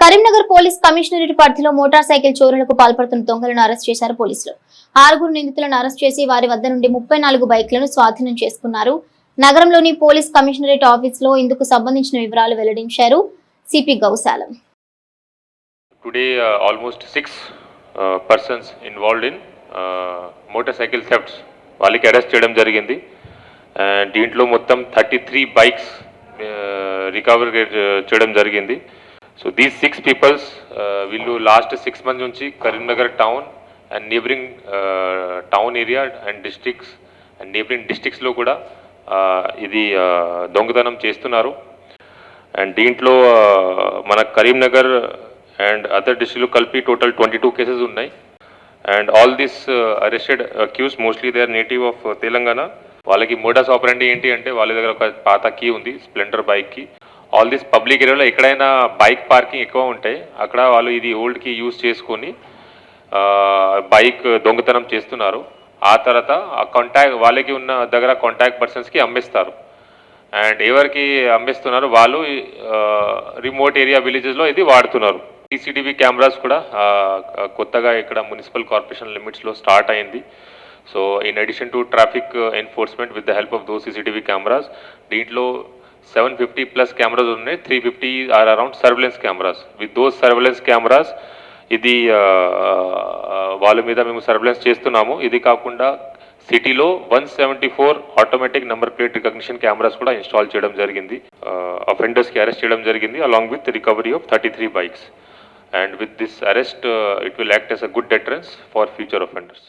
Karimnagar police commissionerate పరిధిలో motor cycle చోరులకు పాల్పడుతున్న దొంగలను అరెస్ట్ చేశారు పోలీసులు. ఆరుగురు నిందితులను అరెస్ట్ చేసి వారి వద్ద నుండి ముప్పై నాలుగు బైక్లను స్వాధీనం చేసుకున్నారు. నగరంలోని పోలీస్ కమిషనరేట్ ఆఫీస్లో ఇందుకు సంబంధించిన వివరాలు వెల్లడించారు CP Gaush Alam. Today almost six persons involved in motorcycle thefts వాళ్ళకి అరెస్ట్ చేయడం జరిగింది. దీంట్లో మొత్తం థర్టీ త్రీ బైక్స్ రికవర్ చేయడం జరిగింది. సో దీస్ సిక్స్ పీపుల్స్ వీళ్ళు లాస్ట్ సిక్స్ మంత్స్ నుంచి Karimnagar town and neighbouring town area and districts and neighbouring డిస్ట్రిక్ట్స్లో కూడా uh, ఇది uh, దొంగతనం చేస్తున్నారు. అండ్ దీంట్లో uh, మన కరీంనగర్ అండ్ అదర్ డిస్ట్రిక్ట్లో కలిపి టోటల్ ట్వంటీ టూ కేసెస్ ఉన్నాయి and all this arrested accuse mostly they are native of Telangana వాళ్ళకి మోడస్ ఆపరెంట్ ఏంటి అంటే వాళ్ళ దగ్గర ఒక పాత కీ ఉంది స్ప్లెండర్ బైక్కి ఆల్ దిస్ పబ్లిక్ ఏరియాలో ఎక్కడైనా బైక్ పార్కింగ్ ఎక్కువ ఉంటాయి. అక్కడ వాళ్ళు ఇది ఓల్డ్కి యూజ్ చేసుకొని బైక్ దొంగతనం చేస్తున్నారు. ఆ తర్వాత ఆ కాంటాక్ట్ వాళ్ళకి ఉన్న దగ్గర కాంటాక్ట్ పర్సన్స్కి అమ్మేస్తారు. అండ్ ఎవరికి అమ్మేస్తున్నారు? వాళ్ళు రిమోట్ ఏరియా విలేజెస్లో ఇది వాడుతున్నారు. సీసీటీవీ కెమెరాస్ కూడా కొత్తగా ఇక్కడ మున్సిపల్ కార్పొరేషన్ లిమిట్స్లో స్టార్ట్ అయింది. So in addition to traffic enforcement with the help of those CCTV cameras దీంట్లో సెవెన్ ఫిఫ్టీ ప్లస్ కెమెరాస్ ఉన్నాయి. Three fifty or around surveillance cameras. With those surveillance cameras ఇది వాళ్ళ మీద మేము సర్వేలెన్స్ చేస్తున్నాము. ఇది కాకుండా సిటీలో one seventy four automatic number plate recognition cameras కూడా ఇన్స్టాల్ చేయడం జరిగింది. అఫెండర్స్కి అరెస్ట్ చేయడం జరిగింది along with recovery of thirty three bikes. And with this arrest it will act as a good deterrence for future offenders